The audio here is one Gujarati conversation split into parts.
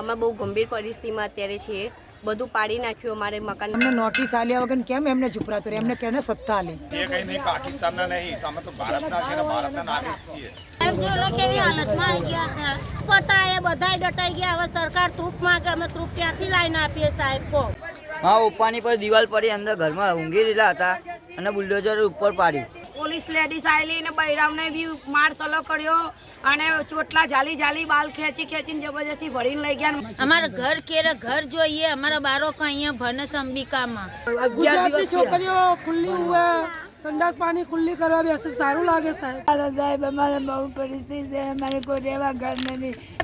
અમે બહુ ગંભીર પરિસ્થિતિમાં અત્યારે છીએ. બધું પાડી નાખ્યું અમારે મકાન અમને નોટિસ આલ્યા વગર કેમ એમને ચૂપ રાતો રહે? એમને કેને સત્તા આલે? એ કઈ નહીં પાકિસ્તાનના નહીં. તો અમે તો ભારતના છે ને ભારતના નાગરિક છીએ. સાહેબ જો લોકો કેવી હાલતમાં આવી ગયા છે. પતા એ બધાય ડટાઈ ગયા. હવે સરકાર તૂપ માંગે. અમે તૂપ ક્યાંથી લાવીને આપીએ સાહેબ કો હા ઉપરની પર દિવાલ પડી અંદર ઘરમાં ઊંઘી રહેલા હતા અને બુલડોઝર ઉપર પાડી પોલીસ લેડીઝ આવેલી ને બૈરામને બી માર સલો કર્યો અને ચોટલા જાલી જાલી બાલ ખેંચી ખેંચીને જબરજસ્તી ભરીને લઈ ગયા. અમારા ઘર કેરે ઘર જોઈએ અમારા બાળકો અહીંયા ભણે છે અંબિકામાં ગુજરાતની છોકરીઓ ખુલ્લી હોય સંડાસ પાણી ખુલ્લી કરવા બેસે સારું લાગે સાહેબ.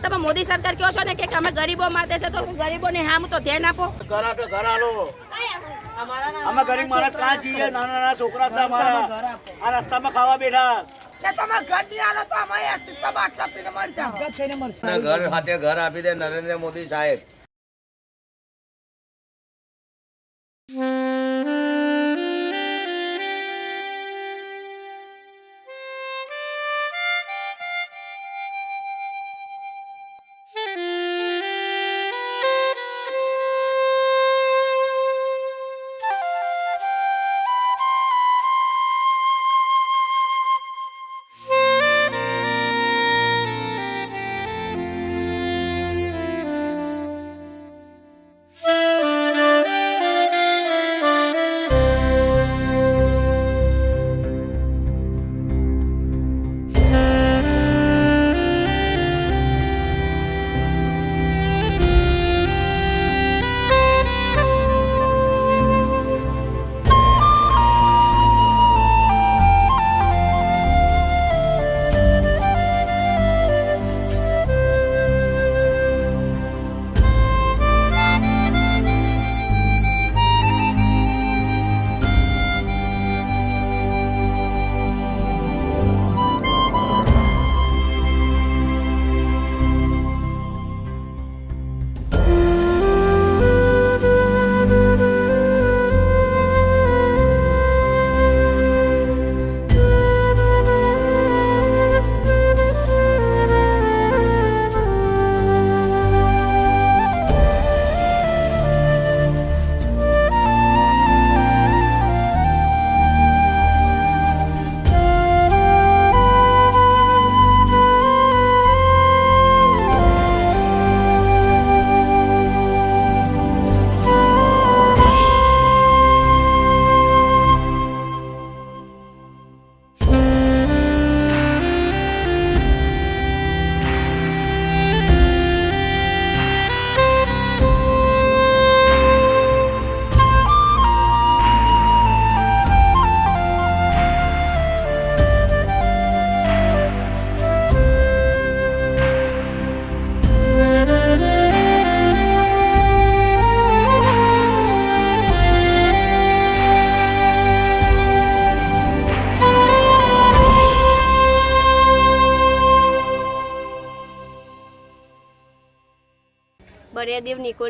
તમે મોદી સરકાર કહો છો ને કે અમે ગરીબો માટે છે તો ગરીબોને હામ તો ધ્યાન આપો. ઘર આપે ઘર આલો અમે ગરીબ માણસ કાં છીએ નાના નાના છોકરા છે અમારા આ રસ્તામાં ખાવા બેઠા. ઘર ખાતે ઘર આપી દે નરેન્દ્ર મોદી સાહેબ.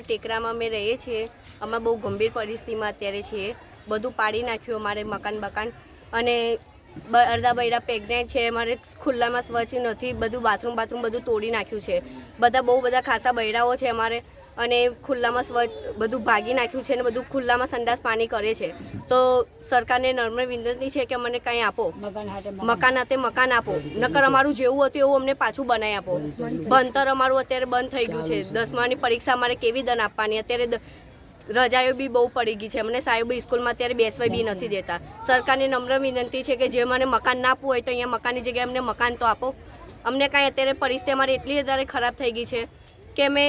ટેકરામાં અમે રહીએ છીએ. અમે બહુ ગંભીર પરિસ્થિતિમાં અત્યારે છીએ. બધું પાડી નાખ્યું અમારે મકાન બકાન. અને અડધા બૈરા પ્રેગ્નેન્ટ છે. અમારે ખુલ્લામાં સ્વચ્છ નથી. બધું બાથરૂમ બાથરૂમ બધું તોડી નાખ્યું છે. બધા બહુ બધા ખાસા બૈરાઓ છે અમારે. અને ખુલ્લામાં સ્વચ્છ બધું ભાગી નાખ્યું છે અને બધું ખુલ્લામાં સંડાસ પાણી કરે છે. તો સરકારને નમ્ર વિનંતી છે કે મને કંઈ આપો. મકાન હાથે મકાન. આપો. નકર અમારું જેવું હતું એવું અમને પાછું બનાવી આપો. ભણતર અમારું અત્યારે બંધ થઈ ગયું છે. દસમાની પરીક્ષા અમારે કેવી દન આપવાની? અત્યારે રજાઓ બી બહુ પડી ગઈ છે. અમને સાહેબ સ્કૂલમાં અત્યારે બેસવા બી નથી દેતા. સરકારને નમ્ર વિનંતી છે કે જે મને મકાન ના આપવું હોય તો અહીંયા મકાનની જગ્યાએ અમને મકાન તો આપો. અમને કાંઈ અત્યારે પરિસ્થિતિ અમારી એટલી વધારે ખરાબ થઈ ગઈ છે કે અમે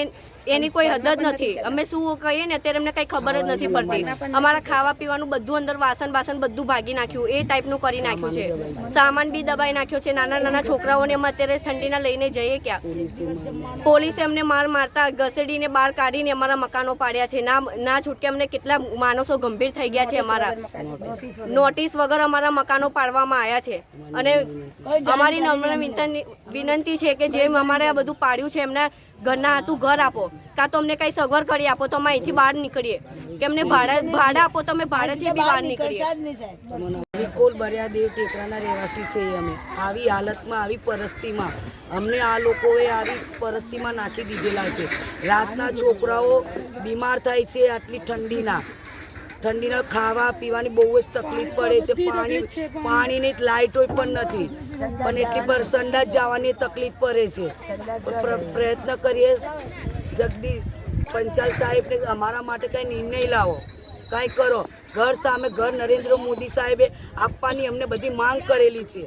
એની કોઈ હદ જ નથી અમે શું કહીએ ને અત્યારે અમને કંઈ ખબર જ નથી પડતી. અમારા ખાવા પીવાનું બધું અંદર વાસણ બાસણ બધું ભાગી નાખ્યું. એ ટાઈપનું કરી નાખ્યું છે. સામાન બી દબાઈ નાખ્યો છે. નાના નાના છોકરાઓને અમે અત્યારે ઠંડીના લઈને જઈએ ક્યાં? પોલીસે અમને માર મારતા ઘસેડીને બહાર કાઢીને અમારા મકાનો પાડ્યા છે. ના ના છૂટકે અમને કેટલા માણસો ગંભીર થઈ ગયા છે અમારા. નોટિસ વગર અમારા મકાનો પાડવામાં આવ્યા છે. અને અમારી નમ્ર વિનંતી છે કે જેમ અમારે આ બધું પાડ્યું છે એમના ઘરના હાથું ઘર આપો. કાં તો અમને કઈ સગવડ કરી આપો તો અમે અહીંથી બહાર નીકળીએ. કે અમને ભાડા ભાડા આપો તો અમે ભાડેથી બી બહાર નીકળીએ. નિકોલ બરિયાદેવ ટેકરાના રહેવાસી છીએ અમે. આવી હાલતમાં આવી પરિસ્થિતિમાં અમને આ લોકોએ આવી પરિસ્થિતિમાં નાખી દીધેલા છે. રાતના છોકરાઓ બીમાર થાય છે આટલી ઠંડીના. ઠંડીના ખાવા પીવાની બહુ જ તકલીફ પડે છે. પાણી પાણીની લાઇટો પણ નથી. પણ એટલી પર સંડાસ જવાની તકલીફ પડે છે. પ્ર- પ્રયત્ન કરીએ જગદીશ પંચાલ સાહેબને અમારા માટે કંઈ નિર્ણય લાવો. કાંઈ કરો. ઘર સામે ઘર નરેન્દ્ર મોદી સાહેબે આપવાની અમને બધી માંગ કરેલી છે.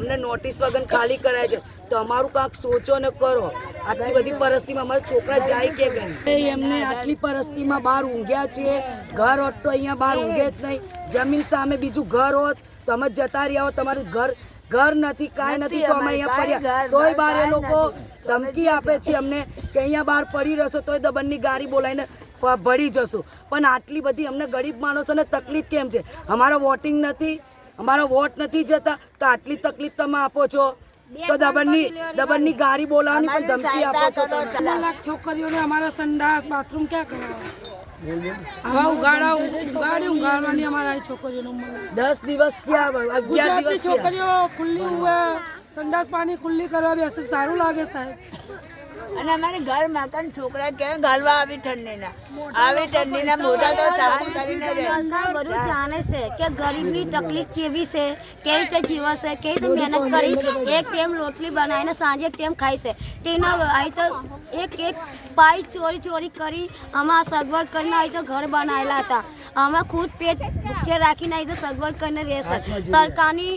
અમને નોટિસ વગર ખાલી કરાય છે. તો અમારું કાંક સોચો ને કરો. આટલી બધી પરિસ્થિતિમાં અમારા છોકરા જાય કે ગઈ એમને આટલી પરિસ્થિતિમાં બહાર ઊંઘ્યા છે. ઘર હોત તો અહીંયા બહાર ઊંઘે જ નહીં. જમીન સામે બીજું ઘર હોત તો અમે જતા રહ્યા હોત. તમારું ઘર ઘર નથી કાંઈ નથી તો અમે અહીંયા પડ્યા તોય બહાર એ લોકો ધમકી આપે છે અમને કે અહીંયા બહાર પડી રહેશો તોય દબનની ગાડી બોલાવીને પ- જશું જશો. પણ આટલી બધી અમને ગરીબ માણસોને તકલીફ કેમ છે? અમારો વોટિંગ નથી અમારો વોટ નથી જતા તો આટલી તકલીફ તમે આપો છો? તો દબનની દબનની ગાડી બોલાવવાની પણ ધમકી આપો છો તમે. લાખ છોકરીઓને અમારા સંડાસ બાથરૂમ ક્યાં કરાવો? આવા ઉગાડા ઉગાડી ઉગાડવાની અમારા છોકરીઓનો દસ દિવસ થયા અગિયાર દિવસ છોકરીઓ ખુલ્લી સંડાસ પાણી ખુલ્લી કરવા બેસે સારું લાગે સાહેબ. અને અમારે ઘર મકાન છોકરા કે ગાલવા આવી ઠંડીના? આવી ઠંડીના મોટા તો સહન કરીને બધું જાણે છે કે ગરીબની તકલીફ કેવી છે કેવી રીતે જીવશે છે કેવી રીતે મહેનત કરી એક ટાઈમ રોટલી બનાવીને સાંજે એક ટાઈમ ખાય છે. તેના અહીં તો એક એક પાઈ ચોરી ચોરી કરી આમાં સગવડ કરીને અહીં તો ઘર બનાવેલા હતા. અમે ખુદ પેટ ભૂખ્ય રાખીને અહીં તો સગવડ કરીને રહેશે સરકારની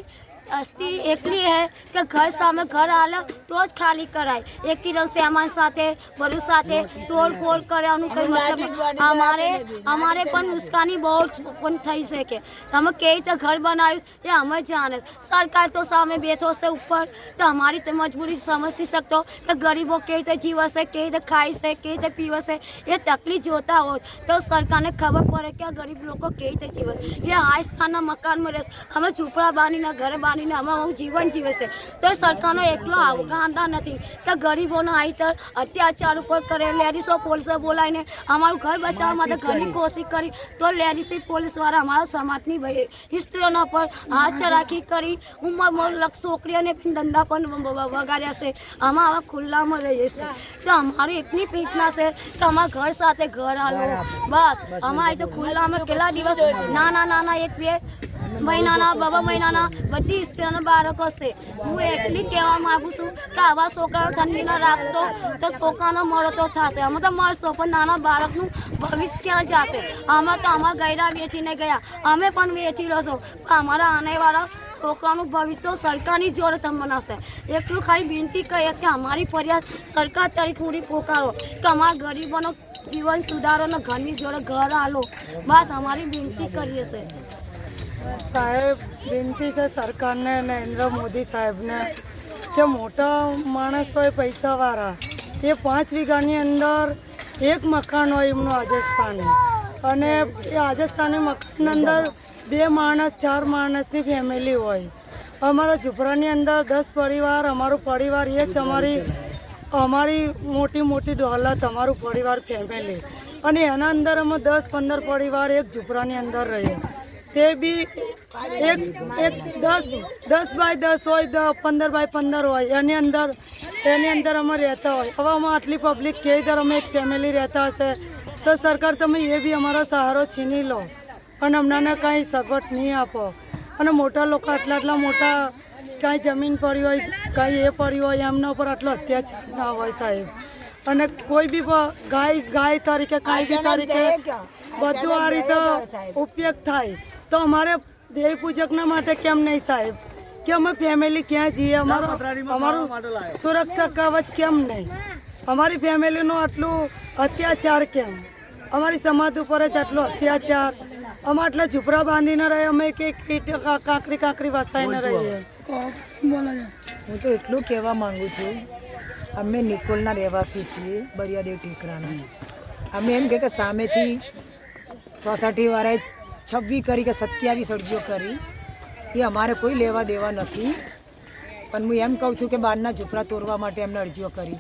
અસ્તી એકલી હે કે ઘર સામે ઘર આલે તો જ ખાલી કરાય. એકી રંગ સામાન સાથે બધું સાથે તોડ ફોડ કરવાનું કંઈ મતલબ અમારે અમારે પણ નુકસાની બહુ પણ થઈ શકે. તમે કેવી રીતે ઘર બનાવ્યું એ અમે જાણે. સરકાર તો સામે બેઠો છે ઉપર. તો અમારી તો મજબૂરી સમજતી શકતો કે ગરીબો કેવી રીતે જીવશે કેવી રીતે છે કેવી રીતે પીવશે એ તકલીફ જોતા હોત તો સરકારને ખબર પડે કે ગરીબ લોકો કેવી રીતે જીવશે. એ હાઈ સ્થાનના મકાનમાં રહેશે. અમે ઝૂંપડા બાંધીને ઘરે બાંધીને અમે અમારું જીવન જીવે છે. તો એ સરકારનો એકલો આવકાંડા નથી. કે ગરીબોનો આઈતર અત્યાચાર ઉપર કરે. લેડીસો પોલીસો બોલાવીને અમારું ઘર બચાવવા માટે ઘણી કોશિશ કરી. તો લેડીઝ પોલીસવાળા અમારા સમાજની હિસ્ટ્રીઓના પર હાથ રાખી કરી ઉંમર મોર છોકરીઓને પણ ધંધા પણ વગાડ્યા છે. આમાં આવા ખુલ્લામાં રહીએ છીએ તો અમારી એકની પ્રીતના છે કે અમારા ઘર સાથે ઘર આલો બસ. અમારે તો ખુલ્લામાં કેટલા દિવસ નાના નાના એક બે મહિનાના, બાબા મહિનાના બધી સ્ત્રીઓના બાળકો છે હું એટલી કહેવા માગું છું કે આવા છોકરાને ઠંડીના રાખશો તો છોકરાનો મળો તો થશે. અમે તો મળશો પણ નાના બાળકનું ભવિષ્ય ક્યાં જશે? અમે તો અમારા ગયરા વેચીને ગયા. અમે પણ વેચી રહ્યો પણ અમારા આનેવાળા છોકરાનું ભવિષ્ય તો સરકારની જોડે તમે બનાવશે એટલું ખાલી વિનંતી કરીએ કે અમારી ફરિયાદ સરકાર તરીકે પૂરી પોકારો. કે અમારા ગરીબોનો જીવન સુધારો ને ઘરની જોડે ઘર આલો. બસ અમારી વિનંતી કરીએ છે સાહેબ, વિનંતી છે સરકારને નરેન્દ્ર મોદી સાહેબને કે મોટા માણસ હોય પૈસાવાળા, એ પાંચ વીઘાની અંદર એક મકાન હોય એમનું રાજસ્થાન અને એ રાજસ્થાની મકાનની અંદર બે માણસ, ચાર માણસની ફેમિલી હોય. અમારા ઝૂંપડાની અંદર દસ પરિવાર, અમારું પરિવાર એ જ અમારી અમારી મોટી મોટી દોલત અમારું પરિવાર ફેમિલી અને એના અંદર અમે દસ પંદર પરિવાર એક ઝૂંપડાની અંદર રહીએ. તે બી એક એક દસ દસ બાય દસ હોય પંદર બાય પંદર હોય એની અંદર એની અંદર અમે રહેતા હોય. હવે અમે આટલી પબ્લિક કેવી દર અમે એક ફેમિલી રહેતા હશે તો સરકાર તમે એ બી અમારો સહારો છીની લો. અને અમને કાંઈ સગવડ નહીં આપો. અને મોટા લોકો આટલા આટલા મોટા કાંઈ જમીન પડી હોય કાંઈ એ પડી હોય એમના ઉપર આટલો અત્યાચાર ના હોય સાહેબ. અને કોઈ બી ગાય ગાય તરીકે કાંઈ બી તરીકે બધું આ રીતે ઉપયોગ થાય. તો અમારે દેવ પૂજકના માટે કેમ નહીં સાહેબ? કે અમે ફેમિલી ક્યાં જઈએ અમારો અમારું સુરક્ષા કવચ કેમ નહીં? અમારી ફેમિલીનું આટલું અત્યાચાર કેમ? અમારી સમાજ ઉપર જ આટલો અત્યાચાર? અમે આટલા ઝૂપરા બાંધીને રહીએ અમે કે કાંકરી કાંકરી વસાઈને રહીએ. હું તો એટલું કહેવા માંગુ છું અમે નિકોલના રહેવાસી છીએ બરિયાદેવ ટેકરાના. અમે એમ કે કે સામેથી સોસાયટીવાળાએ છવ્વી કરી કે સત્યાવીસ અરજીઓ કરી એ અમારે કોઈ લેવા દેવા નથી. પણ હું એમ કહું છું કે બહારના ઝૂંપડા તોડવા માટે એમને અરજીઓ કરી.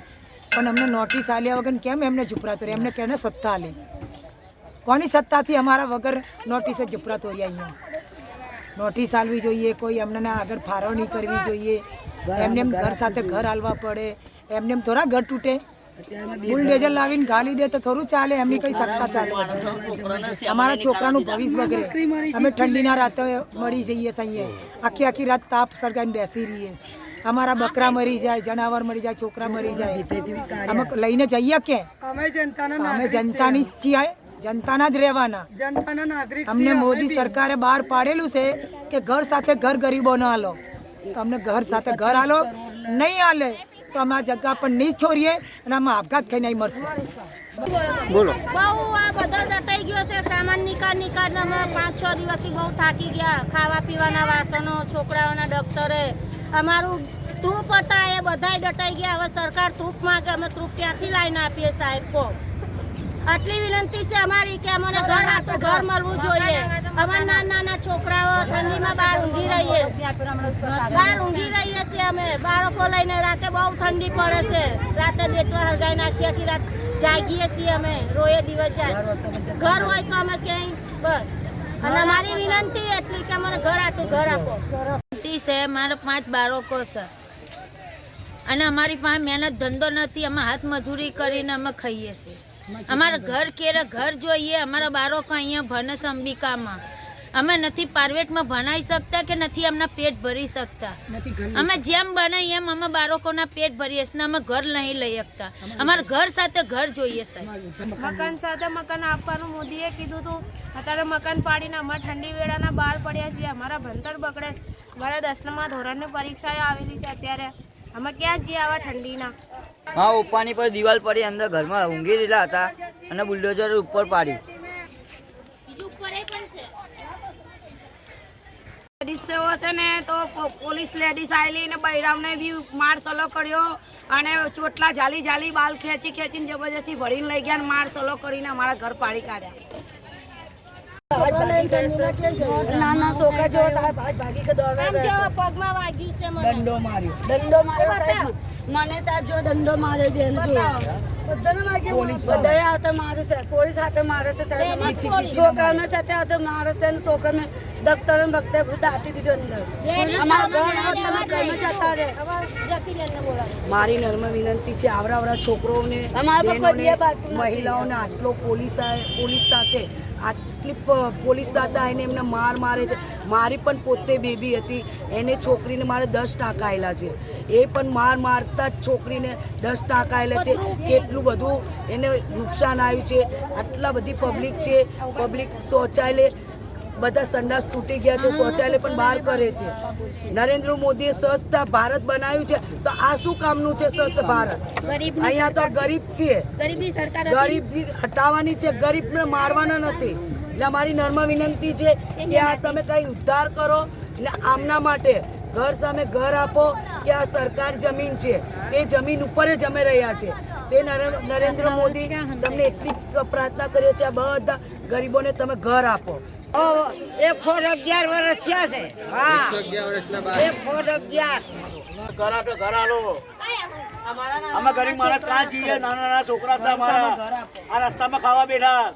પણ અમને નોટિસ આલ્યા વગર કેમ એમને ઝૂંપડા તોડે એમને કેને સત્તા આલે? કોની સત્તાથી અમારા વગર નોટિસે ઝૂંપડા તોડ્યા અહીંયા? નોટિસ આલવી જોઈએ કોઈ એમને આગળ ફાળવણી કરવી જોઈએ. એમને એમ ઘર સાથે ઘર હાલવા પડે. એમને એમ થોડા ઘર તૂટે. બુલડેઝર લાવીને ગાલી દે તો થોડું ચાલે એમની કઈ સત્તા ચાલે. અમારા છોકરાનું ભવિષ્ય બગડે. અમે ઠંડીના રાતે મળી જઈએ સહીએ આખી આખી રાત તાપ સળગાઈને બેસી રહીએ. અમારા બકરા મરી જાય જનાવર મરી જાય છોકરા મરી જાય. અમે લઈને જઈએ કે? અમે જનતાના અમે જનતાની છીએ. જનતાના જ રહેવાના. જનતાના નાગરિક અમને મોદી સરકારે બહાર પાડેલું છે કે ઘર સાથે ઘર ગરીબો ન હાલો. તમને અમને ઘર સાથે ઘર હાલો નહીં હાલે. તો અમે આ જગ્યા પર નહીં છોડીએ અને અમે આપઘાત ખાઈને અહીં મરશું. બોલો. બહુ આ બધો દટાઈ ગયો છે સામાન નિકાળ નિકાલ અમે પાંચ છ દિવસથી બહુ થાકી ગયા. ખાવા પીવાના વાસણો છોકરાઓના ડોક્ટરે. અમારું ધૂપ હતા એ બધાય દટાઈ ગયા. હવે સરકાર તૂપ માંગે અમે તૂપ ક્યાંથી લાવીને આપીએ સાહેબ કો આટલી વિનંતી છે અમારી કે અમને ઘર આખું ઘર મળવું જોઈએ. અમારા નાના નાના છોકરાઓ ઠંડીમાં બહાર ઊંઘી રહીએ. બહાર ઊંઘી રહીએ છીએ અમે. બાળકો લઈને રાતે બહુ ઠંડી પડે છે. રાતે બેટવા હળગાઈ નાખીએ છીએ રાત જાગીએ છીએ અમે રોયે દિવસ જાય. ઘર હોય તો અમે ક્યાંય બસ. અને અમારી વિનંતી એટલી કે અમને ઘર આટલું ઘર આપો. વિનંતી છે મારા પાંચ બાળકો છે. અને અમારી પાસે મહેનત ધંધો નથી અમે હાથ મજૂરી કરીને અમે ખાઈએ છીએ. અમારા ઘર કેરે ઘર જોઈએ અમારા બાળકો અહીંયા ભણસ અંબિકામાં અમે નથી પારવેટમાં ભણાઈ શકતા કે નથી એમના પેટ ભરી શકતા. અમે જેમ બનાવીએ એમ અમે બાળકોના પેટ ભરીએ છીએ અમે ઘર નહીં લઈ શકતા. અમારા ઘર સાથે ઘર જોઈએ સાહેબ મકાન સાથે મકાન આપવાનું મોદીએ કીધું હતું. અત્યારે મકાન પાડીને અમે ઠંડી વેળાના બહાર પડ્યા છીએ. અમારા ભણતર બગડે છે. મારા દસમા ધોરણની પરીક્ષાએ આવેલી છે અત્યારે. અમે ક્યાં જઈએ આવા ઠંડીના? હા ઉપરની પર દિવાલ પડી અંદર ઘરમાં ઊંઘી રહેલા હતા અને બુલડોઝર ઉપર પાડ્યું. બીજું ઉપર એ પણ છે. લેડીઝ છે ને તો પોલીસ લેડીઝ આવેલી ને બૈરામને બી માર સલો કર્યો અને ચોટલા જાલી જાલી બાલ ખેંચી ખેંચીને જબરજસ્તી ભરીને લઈ ગયા અને માર સલો કરીને અમારા ઘર પાડી કાઢ્યા. નાના છોકરા જો ભાગી કે દોડવા પગમાં વાગ્યું છે મને દંડો માર્યો દંડો માર્યો સાહેબ મને સાહેબ જો દંડો માર્યો બેન જો પોલીસ બધાએ આવતા મારે છે પોલીસ હાથે મારે છે સાહેબ છોકરાને સાથે આવતો મારે છે અને છોકરાને દફતર વખતે દાટી દીધું અંદર અમારા ઘર તમે જતા રહે મારી નર્મ વિનંતી છે આવડા છોકરોને બહેનોને, મહિલાઓને આટલો પોલીસ પોલીસ સાથે આટલી પ- પોલીસ સાથે એને એમને માર મારે છે. મારી પણ પોતે બેબી હતી. એને છોકરીને મારે દસ ટાંકાયેલા છે. એ પણ માર મારતા જ છોકરીને દસ ટાંકાયેલા છે. કેટલું બધું એને નુકસાન આવ્યું છે. આટલા બધી પબ્લિક છે. પબ્લિક શૌચાલય બધા સંડાસ તૂટી ગયા છે. શૌચાલય પણ બહાર કરે છે. નરેન્દ્ર મોદીએ સ્વચ્છ ભારત બનાવ્યું છે. તો આ શું કામનું છે સ્વચ્છ ભારત? અહીંયા તો ગરીબ છીએ ગરીબની સરકાર ગરીબ હટાવવાની છે. ગરીબને મારવાના નથી. એટલે અમારી નર્મ વિનંતી છે કે આ તમે કઈ ઉદ્ધાર કરો ને આમના માટે ઘર સામે ઘર આપો કે આ સરકાર જમીન છે. તે જમીન ઉપર જ અમે રહ્યા છે. તે નરે- નરેન્દ્ર મોદી તમને એટલી પ્રાર્થના કરીએ છીએ આ બધા ગરીબોને તમે ઘર આપો. એક ફોર અગિયાર વર્ષ થયા છે. હા. એ ફોર અગિયાર. ઘર આપે ઘર આલો. અમે ગરીબ માણસ કાં છીએ? નાના નાના છોકરા છે અમારા. આ રસ્તામાં ખાવા બેઠા.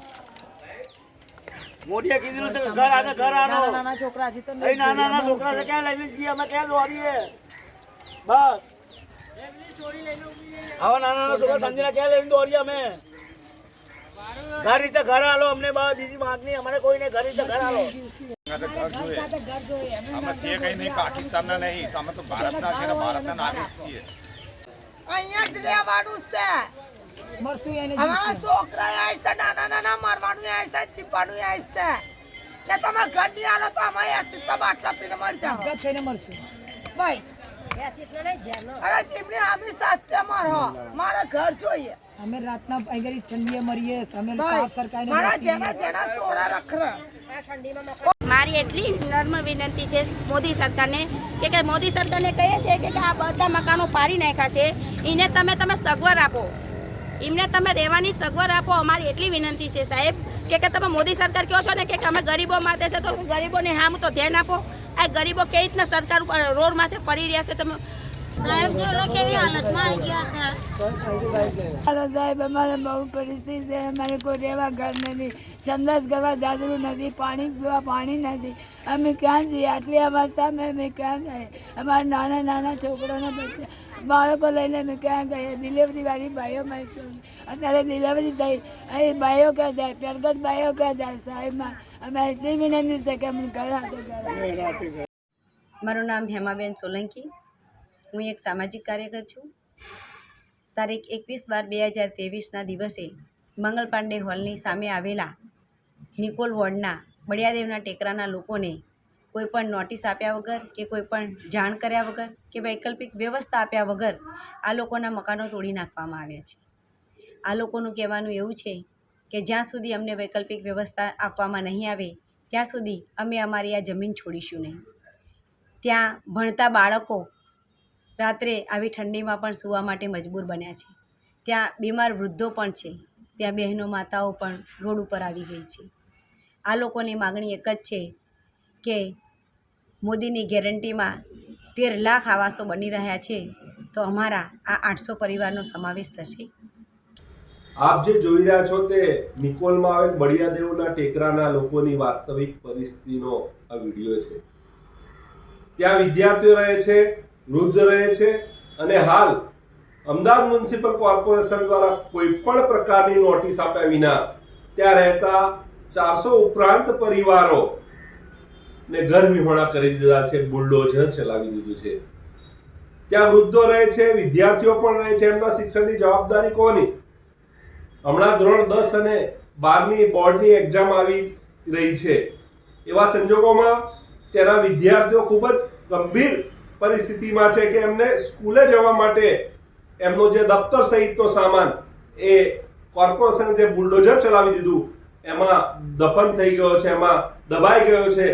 મોદીએ કીધું છે કે ઘર આને ઘર આનો. નાના છોકરા નાના નાના છોકરા છે ક્યાં જઈએ અમે ક્યાં દોડીએ? બસ. આવા નાના નાના છોકરા સંજીના ક્યાં લઈને દોડીએ અમે? ઘર રીતે ઘર આલો અમને બસ બીજી માંગણી અમારે કોઈને ઘર રીતે ઘર આલો. ઘર અમે છીએ કઈ નહીં પાકિસ્તાનના નહીં અમે તો ભારતના છીએ ને ભારતના નાગરિક છીએ. અહીંયા જ રહેવાનું છે. મરશું એને અમારા છોકરા છે નાના નાના મારવાનું આય છે ચીપવાનું આય છે ને તમે ઘરની આલો તો અમે એસી તો બાટલા પીને મરી જાવ આપઘાત ખાઈને મરશું. બસ. અરે ચીમની આમી સાથે મારો મારા ઘર જોઈએ. અમે રાતના આગળ ઠંડીએ મરીએ અમે બસ. મારા જેના જેના સોડા રખરસ મારી એટલી નર્મ વિનંતી છે મોદી સરકારને કે કે મોદી સરકારને કહે કે કે આ બધા મકાનો પાડી નાખ્યા છે. એને તમે તમે સગવડ આપો. એમને તમે રહેવાની સગવડ આપો, અમારી એટલી વિનંતી છે સાહેબ. કે કે તમે મોદી સરકાર કહો છો ને કે અમે ગરીબો માટે છે, તો ગરીબોને હામ તો ધ્યાન આપો. આ ગરીબો કેવી રીતના સરકાર રોડ માથે પડી રહ્યા છે, તમે સાહેબ અમારે બહુ પરિસ્થિતિ છે. અમારે કોઈ રહેવા ઘર નથી. સંદાસ કરવા જાદરું નથી. પાણી પીવા પાણી નથી. અમે ક્યાં જઈએ આટલી અવસ્થામાં અમે ક્યાં જઈએ અમારા નાના નાના છોકરાના બચ્ચા બાળકો લઈને અમે ક્યાં ગઈએ ડિલિવરી વાળી ભાઈઓ મૈસૂર. અત્યારે ડિલિવરી થઈ. અહીં ભાઈઓ ક્યાં જાય? પ્રગટ ભાઈઓ ક્યાં જાય? સાહેબમાં અમે એટલી વિનંતી છે કે અમે ઘર હાથે ઘર મારું નામ હેમાબેન સોલંકી. હું એક સામાજિક કાર્યકર છું. તારીખ એકવીસ બાર બે હજાર ત્રેવીસના દિવસે મંગલ પાંડે હોલની સામે આવેલા નિકોલ વોર્ડના બળિયાદેવના ટેકરાના લોકોને કોઈપણ નોટિસ આપ્યા વગર કે કોઈ પણ જાણ કર્યા વગર કે વૈકલ્પિક વ્યવસ્થા આપ્યા વગર આ લોકોના મકાનો તોડી નાખવામાં આવ્યા છે. આ લોકોનું કહેવાનું એવું છે કે જ્યાં સુધી અમને વૈકલ્પિક વ્યવસ્થા આપવામાં નહીં આવે, ત્યાં સુધી અમે અમારી આ જમીન છોડીશું નહીં. ત્યાં ભણતા બાળકો રાત્રે આવી ઠંડીમાં પણ સૂવા માટે મજબૂર બન્યા છે. ત્યાં બીમાર વૃદ્ધો પણ છે. ત્યાં બહેનો માતાઓ પણ રોડ ઉપર આવી ગઈ છે. આ લોકોની માગણી એક જ છે કે મોદીની ગેરંટીમાં તેર લાખ આવાસો બની રહ્યા છે, તો અમારા આ આઠસો પરિવારનો સમાવેશ થશે. આપ જે જોઈ રહ્યા છો તે નિકોલમાં આવેલ બળિયાદેવના ટેકરાના લોકોની વાસ્તવિક પરિસ્થિતિનો આ વીડિયો છે. ત્યાં વિદ્યાર્થીઓ રહે છે વૃદ્ધ રહે છે અને હાલ અમદાવાદ મ્યુનિસિપલ કોર્પોરેશન દ્વારા કોઈ પણ પ્રકારની નોટિસ આપ્યા વિના ત્યાં રહેતા ચારસો ઉપરાંત પરિવારો ને ઘર વિહોણા કરી દીધા છે બુલડોઝર ચલાવી દીધું છે. ત્યાં વૃદ્ધો રહે છે, વિદ્યાર્થીઓ પણ રહે છે, એમના શિક્ષણની જવાબદારી કોની? હમણાં ધોરણ દસ અને બારની બોર્ડની એક્ઝામ આવી રહી છે. એવા સંજોગોમાં તેના વિદ્યાર્થીઓ ખૂબ જ ગંભીર પરિસ્થિતિમાં છે કે એમને સ્કૂલે જવા માટે એમનો જે દફતર સહિતનો સામાન એ કોર્પોરેશન જે બુલડોઝર ચલાવી દીધું, એમાં દફન થઈ ગયો છે, એમાં દબાઈ ગયો છે.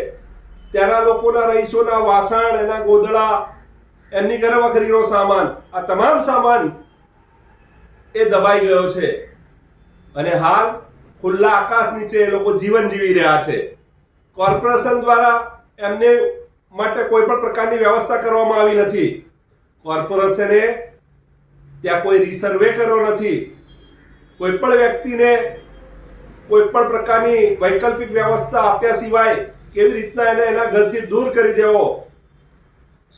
ત્યાંના લોકોના રહીશોના વાસણ, એના ગોદડા, એમની ઘરવખરીનો સામાન, આ તમામ સામાન એ દબાઈ ગયો છે. અને હાલ ખુલ્લા આકાશ નીચે એ લોકો જીવન જીવી રહ્યા છે. કોર્પોરેશન દ્વારા એમને માટે કોઈ પણ પ્રકારની વ્યવસ્થા કરવામાં આવી નથી. કોર્પોરેશને ત્યાં કોઈ રિસર્વે કર્યો નથી. કોઈ પણ વ્યક્તિને કોઈ પણ પ્રકારની વૈકલ્પિક વ્યવસ્થા આપ્યા સિવાય કેવી રીતના એને એના ઘરથી દૂર કરી દેવો?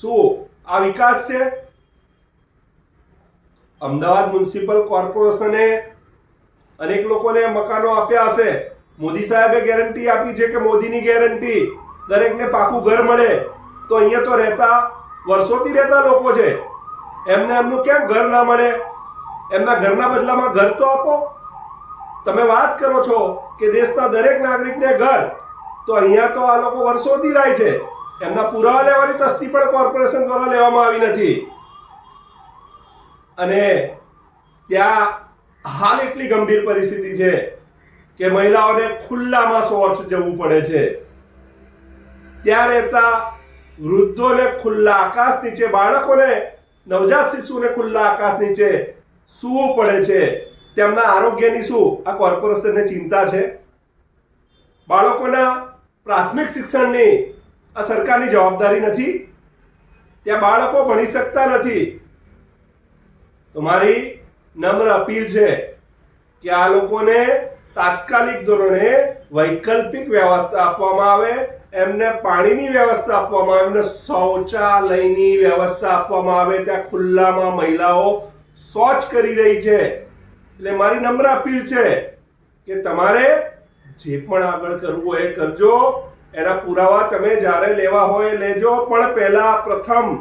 શું આ વિકાસ છે? અમદાવાદ મ્યુનિસિપલ કોર્પોરેશને અનેક લોકોને મકાનો આપ્યા હશે. મોદી સાહેબે ગેરંટી આપી છે કે મોદીની ગેરંટી? દરેકને પાકું ઘર મળે, તો અહીંયા તો રહેતા, વર્ષોથી રહેતા લોકો છે. એમને એમનું કેમ ઘર ના મળે? એમના ઘરના બદલામાં ઘર તો આપો. તમે વાત કરો છો કે દેશના દરેક નાગરિકને ઘર, તો અહીંયા તો આ લોકો વર્ષોથી રહે છે. એમના પુરાવા લેવાની તસ્તી પણ કોર્પોરેશન દ્વારા લેવામાં આવી નથી. અને ત્યાં હાલ એટલી ગંભીર પરિસ્થિતિ છે કે મહિલાઓને ખુલ્લામાં શૌચ જવું પડે છે. ત્યાં રહેતા વૃદ્ધોને ખુલ્લા આકાશ નીચે, બાળકોને, નવજાત શિશુને ખુલ્લા આકાશ નીચે સૂવું પડે છે. તેમના આરોગ્યની શું? આ કોર્પોરેશનને ચિંતા છે? બાળકોના પ્રાથમિક શિક્ષણની આ સરકારની જવાબદારી નથી? ત્યાં બાળકો ભણી શકતા નથી? તો મારી નમ્ર અપીલ છે કે આ લોકોને તાત્કાલિક ધોરણે વૈકલ્પિક વ્યવસ્થા આપવામાં આવે એમને પાણીની વ્યવસ્થા આપવામાં આવે, એમને શૌચાલયની વ્યવસ્થા આપવામાં આવે, ત્યાં ખુલ્લામાં મહિલાઓ શૌચ કરી રહી છે. એટલે મારી નમ્ર અપીલ છે કે તમારે જે પણ આગળ કરવું હોય એ કરજો. એના પુરાવા તમે જ્યારે લેવા હોય લેજો, પણ પહેલા પ્રથમ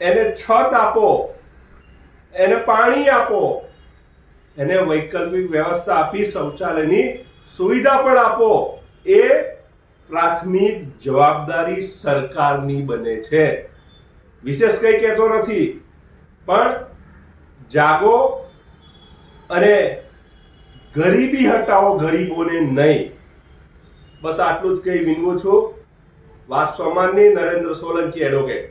એને છત આપો, એને પાણી આપો, એને વૈકલ્પિક વ્યવસ્થા આપી શૌચાલયની સુવિધા પણ આપો. એ પ્રાથમિક જવાબદારી સરકારની બને છે. વિશેષ કંઈ કહેતો નથી, પણ જાગો અને ગરીબી હટાવો, ગરીબોને નહીં. બસ આટલું જ કહી વિનવું છું. વાત સોમાનની નરેન્દ્ર સોલંકી એડવોકેટ